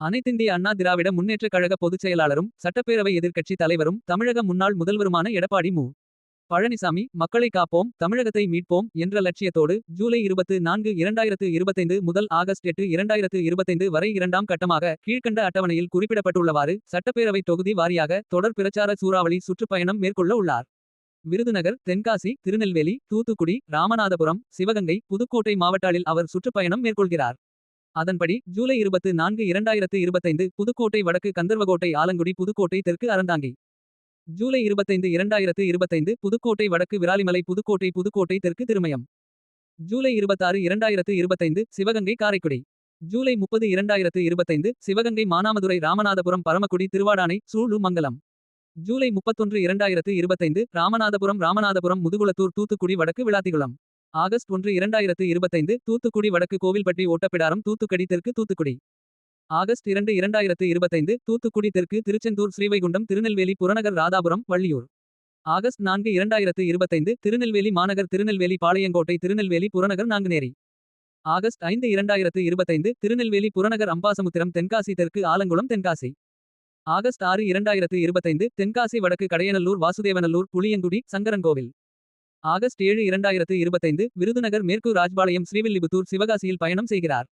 அனைத்திந்திய அண்ணா திராவிட முன்னேற்றக் கழக பொதுச் செயலாளரும் சட்டப்பேரவை எதிர்க்கட்சி தலைவரும் தமிழக முன்னாள் முதல்வருமான எடப்பாடி மு. பழனிசாமி மக்களை காப்போம் தமிழகத்தை மீட்போம் என்ற லட்சியத்தோடு ஜூலை இருபத்து நான்கு இரண்டாயிரத்து இருபத்தைந்து முதல் ஆகஸ்ட் எட்டு இரண்டாயிரத்து இருபத்தைந்து வரை இரண்டாம் கட்டமாக கீழ்க்கண்ட அட்டவணையில் குறிப்பிடப்பட்டுள்ளவாறு சட்டப்பேரவை தொகுதி வாரியாக தொடர் பிரச்சார சூறாவளி சுற்றுப்பயணம் மேற்கொள்ள உள்ளார். விருதுநகர் தென்காசி திருநெல்வேலி தூத்துக்குடி ராமநாதபுரம் சிவகங்கை புதுக்கோட்டை மாவட்டாளில் அவர் சுற்றுப்பயணம் மேற்கொள்கிறார். அதன்படி ஜூலை இருபத்து நான்கு இரண்டாயிரத்து இருபத்தைந்து புதுக்கோட்டை வடக்கு கந்தர்வகோட்டை ஆலங்குடி புதுக்கோட்டை தெற்கு அறந்தாங்கி. ஜூலை இருபத்தைந்து இரண்டாயிரத்து இருபத்தைந்து புதுக்கோட்டை வடக்கு விராலிமலை புதுக்கோட்டை புதுக்கோட்டை தெற்கு திருமயம். ஜூலை இருபத்தாறு இரண்டாயிரத்து இருபத்தைந்து சிவகங்கை காரைக்குடி. ஜூலை முப்பது இரண்டாயிரத்து இருபத்தைந்து சிவகங்கை மானாமதுரை ராமநாதபுரம் பரமக்குடி திருவாடானை சூழு மங்கலம். ஜூலை முப்பத்தொன்று இரண்டாயிரத்து இருபத்தைந்து ராமநாதபுரம் ராமநாதபுரம் முதுகுளத்தூர் தூத்துக்குடி வடக்கு விளாத்திகுளம். ஆகஸ்ட் ஒன்று இரண்டாயிரத்து இருபத்தைந்து தூத்துக்குடி வடக்கு கோவில்பட்டி ஓட்டப்பிடாரம் தூத்துக்கடி தெற்கு தூத்துக்குடி. ஆகஸ்ட் இரண்டு இரண்டாயிரத்து இருபத்தைந்து தூத்துக்குடி தெற்கு திருச்செந்தூர் ஸ்ரீவைகுண்டம் திருநெல்வேலி புறநகர் ராதாபுரம் வள்ளியூர். ஆகஸ்ட் நான்கு இரண்டாயிரத்து இருபத்தைந்து திருநெல்வேலி மாநகர் திருநெல்வேலி பாளையங்கோட்டை திருநெல்வேலி புறநகர் நாங்குநேரி. ஆகஸ்ட் ஐந்து இரண்டாயிரத்து இருபத்தைந்து திருநெல்வேலி புறநகர் அம்பாசமுத்திரம் தென்காசி தெற்கு ஆலங்குளம் தென்காசி. ஆகஸ்ட் ஆறு இரண்டாயிரத்து இருபத்தைந்து தென்காசி வடக்கு கடையநல்லூர் வாசுதேவநல்லூர் புளியங்குடி சங்கரன்கோவில். ஆகஸ்ட் ஏழு இரண்டாயிரத்து இருபத்தைந்து விருதுநகர் மேற்கு ராஜ்பாளையம் ஸ்ரீவில்லிபுத்தூர் சிவகாசியில் பயணம் செய்கிறார்.